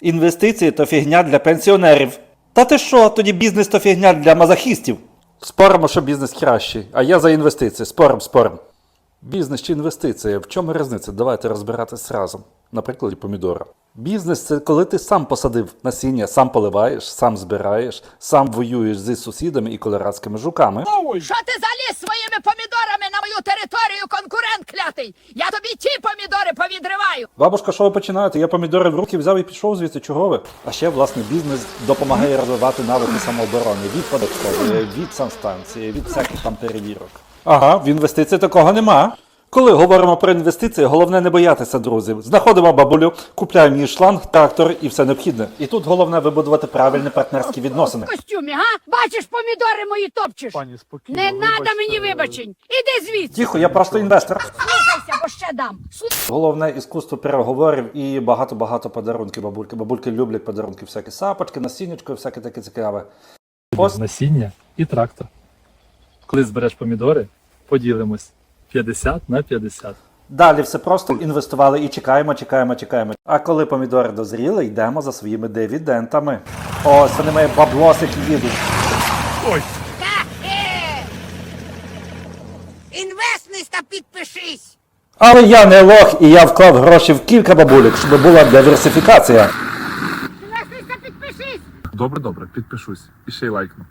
Інвестиції то фігня для пенсіонерів. Та ти що, тоді бізнес то фігня для мазохістів. Споримо, що бізнес кращий, а я за інвестиції. Спорим, спорим. Бізнес чи інвестиції? В чому різниця? Давайте розбиратись разом. На прикладі помідора. Бізнес це коли ти сам посадив насіння, сам поливаєш, сам збираєш, сам воюєш зі сусідами і колорадськими жуками. Що ти заліз своїми помідорами на мою територію, конкурент клятий? Я повідриваю. Бабушка, що ви починаєте? Я помідори в руки взяв і пішов звідси. Чого ви? А ще власне бізнес допомагає розвивати навики самооборони від податкової, від санстанції, від всяких там перевірок. Ага, в інвестиції такого нема. Коли говоримо про інвестиції, головне не боятися, друзі. Знаходимо бабулю, купляємо її шланг, трактор і все необхідне. І тут головне вибудувати правильні партнерські відносини. В костюмі, га? Бачиш, помідори мої топчеш. Пані, спокійно. Не надо мені вибачень. Іди звідси. Тихо, я просто інвестор. Слухайся, ще дам. Головне іскусство переговорів і багато-багато подарунків бабульки. Бабульки люблять подарунки, всякі сапочки, насіннячко, всяке таке цікаве. Ось насіння і трактор. Коли збереш помідори, поділимось 50 на 50. Далі все просто інвестували і чекаємо, чекаємо, чекаємо. А коли помідори дозріли, йдемо за своїми дивідендами. Ось вони мої баблосики їдуть. Ха-хе! Інвестнись та підпишись. Але я не лох, і я вклав гроші в кілька бабулек, щоб була диверсифікація. Підпишись. Добре, добре, підпишусь і ще й лайкну.